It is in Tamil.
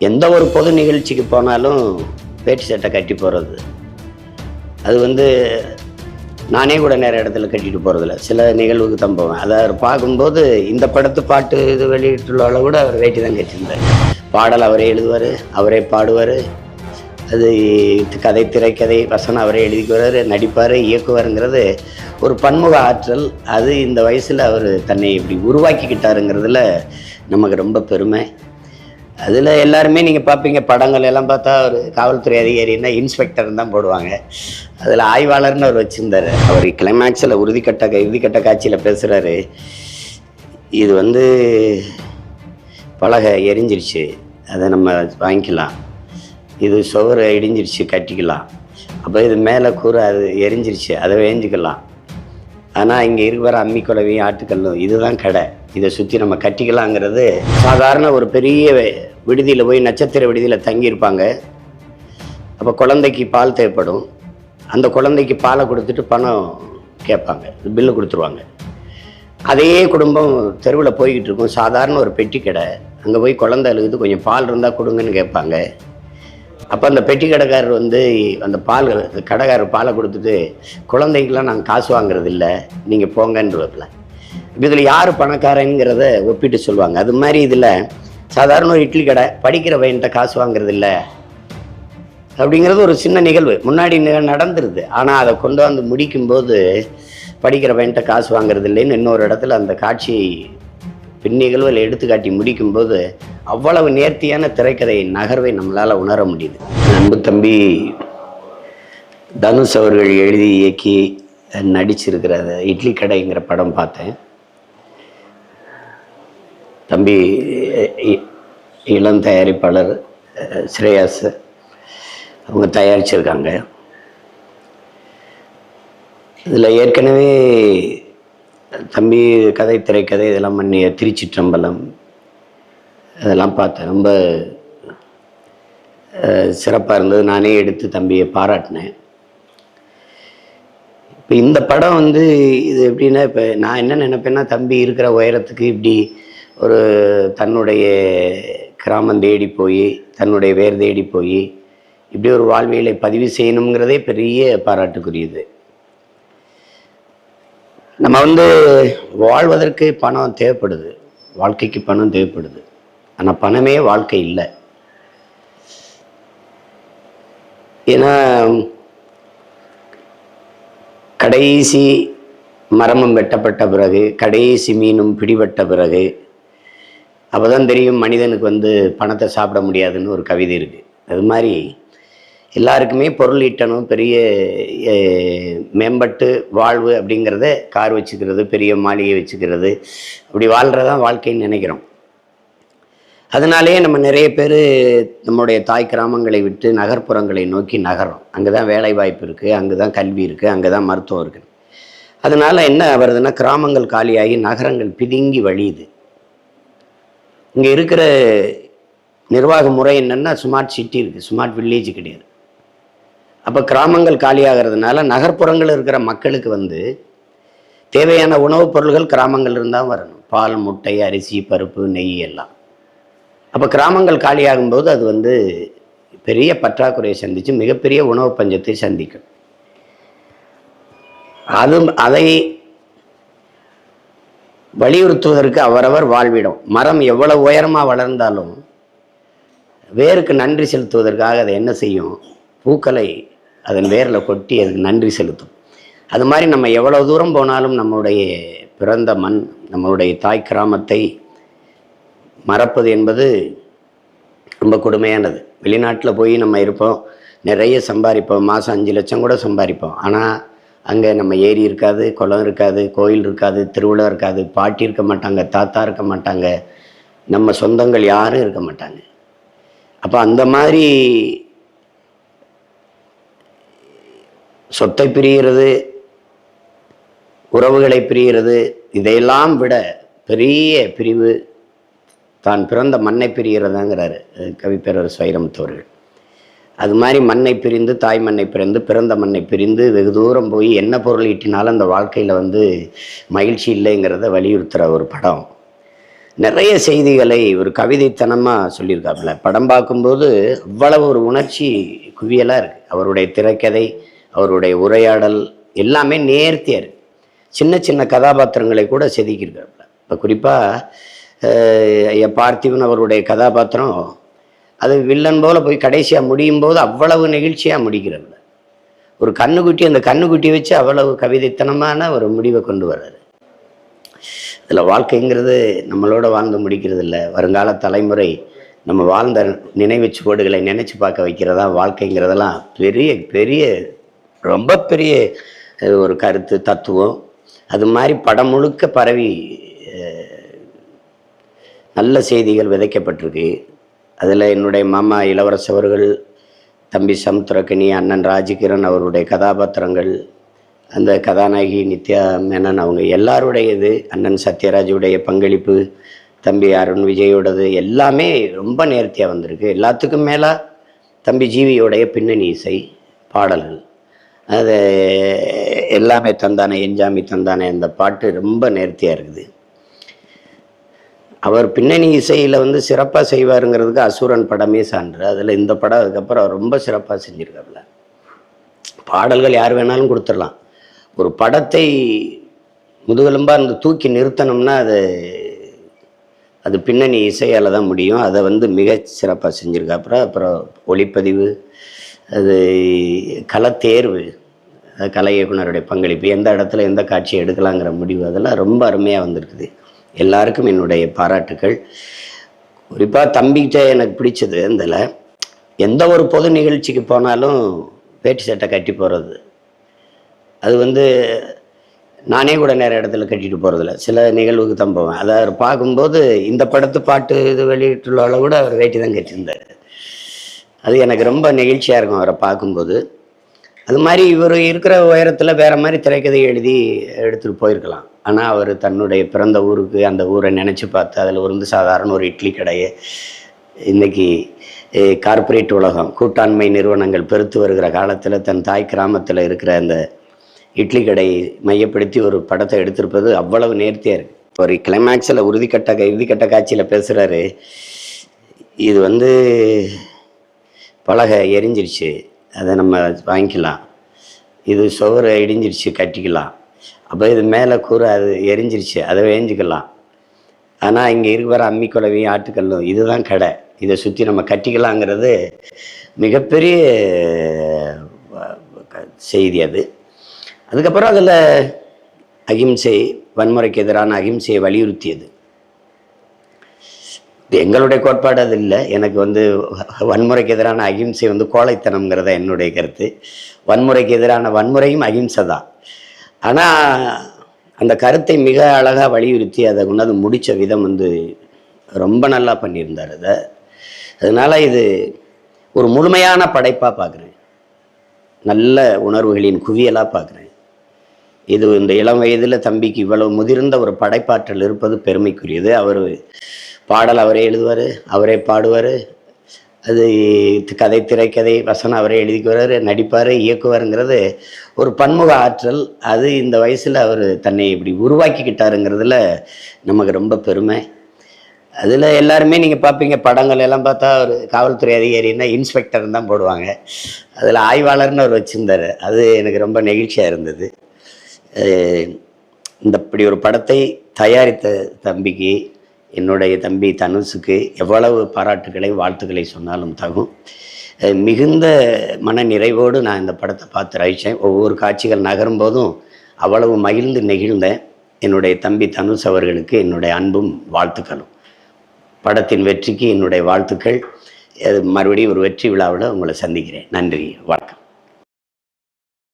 எந்த ஒரு பொது நிகழ்ச்சிக்கு போனாலும் வேட்டி சட்டை கட்டி போகிறது அது வந்து நானே கூட நிறைய இடத்துல கட்டிட்டு போகிறதில்ல சில நிகழ்வுக்கு தான் போவேன். அதை அவர் பார்க்கும்போது இந்த படத்து பாட்டு இது வெளியிட்டுள்ள கூட அவர் வேட்டி தான் கட்டியிருந்தார். பாடல் அவரே எழுதுவார் அவரே பாடுவார். அது கதை திரைக்கதை வசனம் அவரே எழுதிக்குவார் நடிப்பார் இயக்குவாருங்கிறது ஒரு பன்முக ஆற்றல். அது இந்த வயசில் அவர் தன்னை இப்படி உருவாக்கிக்கிட்டாருங்கிறதுல நமக்கு ரொம்ப பெருமை. அதில் எல்லாருமே நீங்கள் பார்ப்பீங்க படங்கள் எல்லாம் பார்த்தா ஒரு காவல்துறை அதிகாரின்னா இன்ஸ்பெக்டர் தான் போடுவாங்க. அதில் ஆய்வாளர்னு அவர் வச்சுருந்தார். அவர் கிளைமேக்ஸில் உறுதிக்கட்ட இறுதிக்கட்ட காட்சியில் பேசுகிறாரு இது வந்து பலகை எரிஞ்சிருச்சு. அதை நம்ம வாங்கிக்கலாம். இது சுவர் இடிஞ்சிருச்சு கட்டிக்கலாம். அப்போ இது மேலே கூரை அது எரிஞ்சிருச்சு அதை வேஞ்சிக்கலாம். ஆனால் இங்கே இருக்கிற அம்மி குலவையும் ஆட்டுக்கல்லும் இதுதான் கடை. இதை சுற்றி நம்ம கட்டிக்கலாங்கிறது சாதாரண ஒரு பெரிய விடுதியில் போய் நட்சத்திர விடுதியில் தங்கியிருப்பாங்க. அப்போ குழந்தைக்கு பால் தேவைப்படும். அந்த குழந்தைக்கு பாலை கொடுத்துட்டு பணம் கேட்பாங்க. பில்லு கொடுத்துருவாங்க. அதே குடும்பம் தெருவில் போய்கிட்டு இருக்கும். சாதாரண ஒரு பெட்டி கடை. அங்கே போய் குழந்தை அழுகுது கொஞ்சம் பால் இருந்தால் கொடுங்கன்னு கேட்பாங்க. அப்போ அந்த பெட்டி கடைக்காரர் வந்து அந்த பால் கடைக்காரர் பாலை கொடுத்துட்டு குழந்தைக்கெலாம் நாங்கள் காசு வாங்குறது இல்லை நீங்கள் போங்கன்றதில்ல இதில் யார் பணக்காரங்கிறத ஒப்பிட்டு சொல்லுவாங்க. அது மாதிரி இதில் சாதாரண ஒரு இட்லி கடை படிக்கிற பையன்கிட்ட காசு வாங்குறது இல்லை. அப்படிங்கிறது ஒரு சின்ன நிகழ்வு. முன்னாடி நடந்துருது. ஆனால் அதை கொண்டு வந்து முடிக்கும்போது படிக்கிற பையன்கிட்ட காசு வாங்குறது இல்லைன்னு இன்னொரு இடத்துல அந்த காட்சியை பின் நிகழ்வில் எடுத்துக்காட்டி முடிக்கும்போது அவ்வளவு நேர்த்தியான திரைக்கதை நகர்வை நம்மளால் உணர முடியுது. அன்பு தம்பி தனுஷ் அவர்கள் எழுதி இயக்கி நடிச்சிருக்கிற இட்லி கடைங்கிற படம் பார்த்தேன். தம்பி இ- இளம் தயாரிப்பாளர் ஸ்ரேயாஸ் அவங்க தயாரிச்சிருக்காங்க. இதில் ஏற்கனவே தம்பி கதை திரைக்கதை இதெல்லாம் பண்ணிய திருச்சிற்றம்பலம். அதெல்லாம் பார்த்தேன். ரொம்ப சிறப்பாக இருந்தது. நானே எடுத்து தம்பியை பாராட்டினேன். இப்போ இந்த படம் வந்து இது எப்படின்னா இப்போ நான் என்ன நினைப்பேன்னா தம்பி இருக்கிற உயரத்துக்கு இப்படி ஒரு தன்னுடைய கிராமம் தேடி போய் தன்னுடைய வேர் தேடி போய் இப்படி ஒரு வாழ்வியலை பதிவு செய்யணுங்கிறதே பெரிய பாராட்டுக்குரியது. நம்ம வந்து வாழ்வதற்கு பணம் தேவைப்படுது. வாழ்க்கைக்கு பணம் தேவைப்படுது. ஆனால் பணமே வாழ்க்கை இல்லை. ஏன்னா கடைசி மரமும் வெட்டப்பட்ட பிறகு கடைசி மீனும் பிடிபட்ட பிறகு அப்போதான் தெரியும் மனிதனுக்கு வந்து பணத்தை சாப்பிட முடியாதுன்னு ஒரு கவிதை இருக்குது அது மாதிரி எல்லாருக்குமே பொருள் ஈட்டணும் பெரிய மேம்பட்டு வாழ்வு அப்படிங்கிறத கார் வச்சுக்கிறது பெரிய மாளிகை வச்சுக்கிறது அப்படி வாழ்கிறதான் வாழ்க்கைன்னு நினைக்கிறோம். அதனாலேயே நம்ம நிறைய பேர் நம்முடைய தாய் கிராமங்களை விட்டு நகர்ப்புறங்களை நோக்கி நகரம் அங்கே தான் வேலை வாய்ப்பு இருக்குது அங்கே தான் கல்வி இருக்குது அங்கே தான் மருத்துவம் இருக்குது அதனால் என்ன வருதுன்னா கிராமங்கள் காலியாகி நகரங்கள் பிதுங்கி வழியுது. இங்கே இருக்கிற நிர்வாக முறை என்னென்னா ஸ்மார்ட் சிட்டி இருக்குது ஸ்மார்ட் வில்லேஜ் கிடையாது. அப்போ கிராமங்கள் காலியாகிறதுனால நகர்ப்புறங்கள் இருக்கிற மக்களுக்கு வந்து தேவையான உணவுப் பொருள்கள் கிராமங்கள் இருந்தால் வரணும். பால் முட்டை அரிசி பருப்பு நெய் எல்லாம். அப்போ கிராமங்கள் காலியாகும்போது அது வந்து பெரிய பற்றாக்குறையை சந்தித்து மிகப்பெரிய உணவு பஞ்சத்தை சந்திக்கும். அது அதை வலியுறுத்துவதற்கு அவரவர் வாழ்விடும். மரம் எவ்வளவு உயரமாக வளர்ந்தாலும் வேருக்கு நன்றி செலுத்துவதற்காக அதை என்ன செய்யும்? பூக்களை அதன் வேரில் கொட்டி அதுக்கு நன்றி செலுத்தும். அது மாதிரி நம்ம எவ்வளோ தூரம் போனாலும் நம்மளுடைய பிறந்த மண் நம்மளுடைய தாய் கிராமத்தை மறப்பது என்பது ரொம்ப கொடுமையானது. வெளிநாட்டில் போய் நம்ம இருப்போம் நிறைய சம்பாதிப்போம் மாதம் அஞ்சு லட்சம் கூட சம்பாதிப்போம். ஆனால் அங்கே நம்ம ஏரி இருக்காது குளம் இருக்காது கோயில் இருக்காது திருவிழா இருக்காது பாட்டி இருக்க மாட்டாங்க தாத்தா இருக்க மாட்டாங்க நம்ம சொந்தங்கள் யாரும் இருக்க மாட்டாங்க. அப்போ அந்த மாதிரி சொத்தை பிரிகிறது உறவுகளை பிரிகிறது இதையெல்லாம் விட பெரிய பிரிவு தான் பிறந்த மண்ணை பிரிகிறதாங்கிறாரு கவிப்பேரர் வைரமுத்து அது மாதிரி மண்ணை பிரிந்து தாய் மண்ணை பிறந்து பிறந்த மண்ணை பிரிந்து வெகு தூரம் போய் என்ன பொருள் ஈட்டினாலும் அந்த வாழ்க்கையில் வந்து மகிழ்ச்சி இல்லைங்கிறத வலியுறுத்துகிற ஒரு படம். நிறைய செய்திகளை ஒரு கவிதைத்தனமாக சொல்லியிருக்காப்புல. படம் பார்க்கும்போது அவ்வளவு ஒரு உணர்ச்சி குவியலாக இருக்குது அவருடைய திரைக்கதை அவருடைய உரையாடல் எல்லாமே நேர்த்தியார். சின்ன சின்ன கதாபாத்திரங்களை கூட செதுக்கியிருக்காப்புல. இப்போ குறிப்பாக ஐயா பார்த்திபன் அவருடைய கதாபாத்திரம் அது வில்லன் போல் போய் கடைசியாக முடியும் போது அவ்வளவு நெகிழ்ச்சியாக முடிக்கிறவர் ஒரு கண்ணுக்குட்டி அந்த கண்ணுக்குட்டி வச்சு அவ்வளவு கவிதைத்தனமான ஒரு முடிவை கொண்டு வர்றாரு. இதில் வாழ்க்கைங்கிறது நம்மளோட வாழ்ந்து முடிக்கிறது இல்லை வருங்கால தலைமுறை நம்ம வாழ்ந்த நினைவு சுவடுகளை நினைச்சு பார்க்க வைக்கிறதா வாழ்க்கைங்கிறதெல்லாம் பெரிய பெரிய ரொம்ப பெரிய ஒரு கருத்து தத்துவம். அது மாதிரி படம் முழுக்க பரவி நல்ல செய்திகள் விதைக்கப்பட்டிருக்கு. அதில் என்னுடைய மாமா இளவரசவர்கள் தம்பி சமுத்திரக்கனி அண்ணன் ராஜகிரண் அவருடைய கதாபாத்திரங்கள் அந்த கதாநாயகி நித்யா மேனன் அவங்க எல்லாருடைய இது அண்ணன் சத்யராஜுடைய பங்களிப்பு தம்பி அருண் விஜயோடது எல்லாமே ரொம்ப நேர்த்தியாக வந்திருக்கு. எல்லாத்துக்கும் மேலே தம்பி ஜீவியோடைய பின்னணி இசை பாடல்கள். அது எல்லாமே தந்தானே என்ஜாமி தந்தானே அந்த பாட்டு ரொம்ப நேர்த்தியாக இருக்குது. அவர் பின்னணி இசையில் வந்து சிறப்பாக செய்வாருங்கிறதுக்கு அசுரன் படமே சான்று. அதில் இந்த படம் அதுக்கப்புறம் அவர் ரொம்ப சிறப்பாக செஞ்சுருக்காப்புல. பாடல்கள் யார் வேணாலும் கொடுத்துடலாம். ஒரு படத்தை முதுகெலும்பாக இருந்து தூக்கி நிறுத்தணும்னா அது அது பின்னணி இசையால் தான் முடியும். அதை வந்து மிக சிறப்பாக செஞ்சுருக்காப்புறம் அப்புறம் ஒளிப்பதிவு அது கலத்தேர்வு கலை இயக்குனருடைய பங்களிப்பு எந்த இடத்துல எந்த காட்சியை எடுக்கலாங்கிற முடிவு அதெல்லாம் ரொம்ப அருமையாக வந்திருக்குது. எல்லாருக்கும் என்னுடைய பாராட்டுக்கள். குறிப்பாக தம்பிக்கிட்ட எனக்கு பிடிச்சது இதில் எந்த ஒரு பொது நிகழ்ச்சிக்கு போனாலும் வேட்டி சட்டை கட்டி போகிறது அது வந்து நானே கூட நிறைய இடத்துல கட்டிட்டு போகிறதில்ல சில நிகழ்வுக்கு தான் போவேன். அதை அவர் பார்க்கும்போது இந்த படத்து பாட்டு இது வெளியிட்டுள்ள கூட அவர் வேட்டி தான் கட்டியிருந்தார். அது எனக்கு ரொம்ப நெகிழ்ச்சியாக இருக்கும் அவரை பார்க்கும்போது. அது மாதிரி இவர் இருக்கிற உயரத்தில் வேறு மாதிரி திரைக்கதை எழுதி எடுத்துகிட்டு போயிருக்கலாம். ஆனால் அவர் தன்னுடைய பிறந்த ஊருக்கு அந்த ஊரை நினச்சி பார்த்து அதில் இருந்து சாதாரண ஒரு இட்லி கடையை இன்றைக்கி கார்ப்பரேட் உலகம் கூட்டாண்மை நிறுவனங்கள் பெருத்து வருகிற காலத்தில் தன் தாய் கிராமத்தில் இருக்கிற அந்த இட்லி கடை மையப்படுத்தி ஒரு படத்தை எடுத்திருப்பது அவ்வளவு நேர்த்தியாக இருக்குது ஒரு கிளைமேக்ஸில் உறுதிக்கட்ட இறுதிக்கட்ட காட்சியில் பேசுகிறாரு இது வந்து பலகை எரிஞ்சிருச்சு. அதை நம்ம வாங்கிக்கலாம். இது சுவர் இடிஞ்சிருச்சு கட்டிக்கலாம். அப்போ இது மேலே கூரை அது எரிஞ்சிருச்சு அதை வேஞ்சிக்கலாம். ஆனால் இங்கே இருக்கிற அம்மி குழவையும் ஆட்டுக்கல்லும். இதுதான் கடை. இதை சுற்றி நம்ம கட்டிக்கலாங்கிறது மிகப்பெரிய செய்தி அது. அதுக்கப்புறம் அதில் அகிம்சை வன்முறைக்கு எதிரான அகிம்சையை வலியுறுத்தியது. எங்களுடைய கோட்பாடு அது இல்லை. எனக்கு வந்து வன்முறைக்கு எதிரான அகிம்சை வந்து கோழைத்தனம்ங்கிறத என்னுடைய கருத்து. வன்முறைக்கு எதிரான வன்முறையும் அகிம்சை தான். ஆனால் அந்த கருத்தை மிக அழகாக வலியுறுத்தி அதை கொண்டாந்து முடித்த விதம் வந்து ரொம்ப நல்லா பண்ணியிருந்தார் அதை. அதனால் இது ஒரு முழுமையான படைப்பாக பார்க்குறேன் நல்ல உணர்வுகளின் குவியலாக பார்க்குறேன் இது இந்த இளம் வயதில் தம்பிக்கு இவ்வளவு முதிர்ந்த ஒரு படைப்பாற்றல் இருப்பது பெருமைக்குரியது. அவர் பாடல் அவரே எழுதுவார் அவரே பாடுவார். அது கதை திரைக்கதை வசனம் அவரே எழுதிக்குவார் நடிப்பார் இயக்குவாருங்கிறது ஒரு பன்முக ஆற்றல். அது இந்த வயசில் அவர் தன்னை இப்படி உருவாக்கிக்கிட்டாருங்கிறதுல நமக்கு ரொம்ப பெருமை. அதில் எல்லாருமே நீங்கள் பார்ப்பீங்க படங்கள் எல்லாம் பார்த்தா ஒரு காவல்துறை அதிகாரின்னா இன்ஸ்பெக்டர் தான் போடுவாங்க. அதில் ஆய்வாளர்னு அவர் வச்சுருந்தார். அது எனக்கு ரொம்ப நெகிழ்ச்சியாக இருந்தது. இந்த இப்படி ஒரு படத்தை தயாரித்த தம்பிக்கு என்னுடைய தம்பி தனுஷுக்கு எவ்வளவு பாராட்டுகளை வாழ்த்துக்களை சொன்னாலும் தகும். மிகுந்த மன நிறைவோடு நான் இந்த படத்தை பார்த்து ரசித்தேன். ஒவ்வொரு காட்சிகள் நகரும் போதும் அவ்வளவு மகிழ்ந்து நெகிழ்ந்தேன் என்னுடைய தம்பி தனுஷ் அவர்களுக்கு என்னுடைய அன்பும் வாழ்த்துக்களும். படத்தின் வெற்றிக்கு என்னுடைய வாழ்த்துக்கள். மறுபடியும் ஒரு வெற்றி விழாவில் உங்களை சந்திக்கிறேன். நன்றி வணக்கம்.